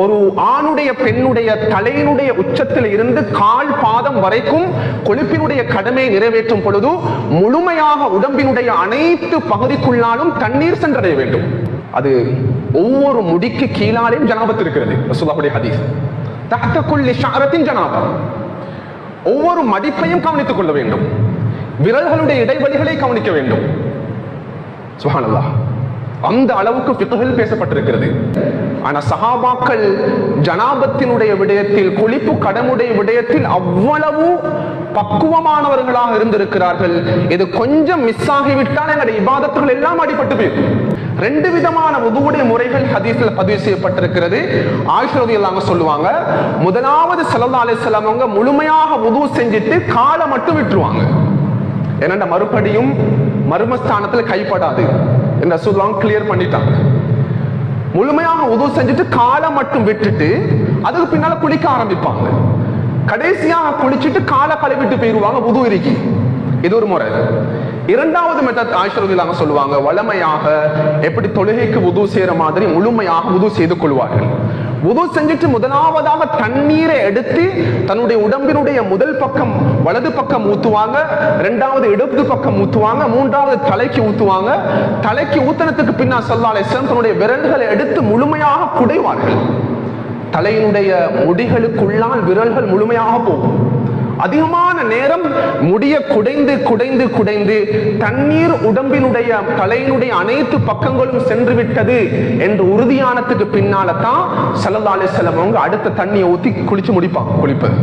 ஒரு ஆணுடைய பெண்ணுடைய தலையினுடைய உச்சத்தில் இருந்து கால் பாதம் வரைக்கும் கொழுப்பினுடைய கடமையை நிறைவேற்றும் பொழுது முழுமையாக உடம்பினுடைய அனைத்து பகுதிக்குள்ளாலும் தண்ணீர் சென்றடைய வேண்டும். அது ஒவ்வொரு முடிக்கு கீழாலையும் ஜனாபத்து இருக்கிறது. ரசூலுல்லாஹுடைய ஹதீஸ். தஹ்த குல்லி ஜனாபம் ஒவ்வொரு மடிப்பையும் கவனித்துக் கொள்ள வேண்டும். விரல்களுடைய இடைவெளிகளை கவனிக்க வேண்டும். சுஹானல்லாஹ். அந்த அளவுக்கு பிக்குகள் பேசப்பட்டிருக்கிறது. ஆனா சஹாபாக்கள் ஜனாபத்தினுடைய விடயத்தில் குளிப்பு கடமுடைய விடயத்தில் அவ்வளவு பக்குவமானவர்களாக இருந்திருக்கிறார்கள். இது கொஞ்சம் மிஸ் ஆகிவிட்டால் எங்களுடைய இபாதத்துகள் எல்லாம் அடிபட்டு போயிருக்கும் ரெண்டு விதமான உதுவுடைய முறைகள் ஹதீஸ்ல பதிவு செய்யப்பட்டிருக்கிறது. ஆயுஷரதி இல்லாம சொல்லுவாங்க முதலாவது சல்லா அலிஸ்லாம் அவங்க முழுமையாக உதவு செஞ்சுட்டு காலை மட்டும் விட்டுருவாங்க. ஏன்னா மறுபடியும் மர்மஸ்தானத்துல கைப்படாது. என்ன சொல்லுவாங்க கிளியர் பண்ணிட்டாங்க முழுமையாக உதவு செஞ்சுட்டு காலை மட்டும் விட்டுட்டு அதுக்கு பின்னால குளிக்க ஆரம்பிப்பாங்க. கடைசியாக குளிச்சுட்டு காலை கழுவிட்டு போயிருவாங்க உது இறுக்கி இது ஒரு முறை. இரண்டாவது மெத்தட் ஆயிஷரதில்லாம சொல்லுவாங்க வளமையாக எப்படி தொழுகைக்கு உது செய்யற மாதிரி முழுமையாக உது செய்து கொள்வார்கள். உது செஞ்சுட்டு முதலாவதாக தண்ணீரை எடுத்து தன்னுடைய உடம்பினுடைய முதல் பக்கம் வலது பக்கம் ஊத்துவாங்க இரண்டாவது இடது பக்கம் ஊத்துவாங்க மூன்றாவது தலைக்கு ஊத்துவாங்க. தலைக்கு ஊத்தனத்துக்கு பின்னா சொல்லாலே தன்னுடைய விரல்களை எடுத்து முழுமையாக குடைவார்கள் தலையினுடைய முடிகளுக்குள்ளால் விரல்கள் முழுமையாக போகும். அதிகமான நேரம் முடிய குடைந்து குடைந்து குடைந்து தண்ணீர் உடம்பினுடைய தலையினுடைய அனைத்து பக்கங்களும் சென்று விட்டது என்று உறுதியானத்துக்கு பின்னால தான் சல்லா செலவங்க அவங்க அடுத்த தண்ணியை ஊத்தி குளிச்சு முடிப்பாங்க. குளிப்பது.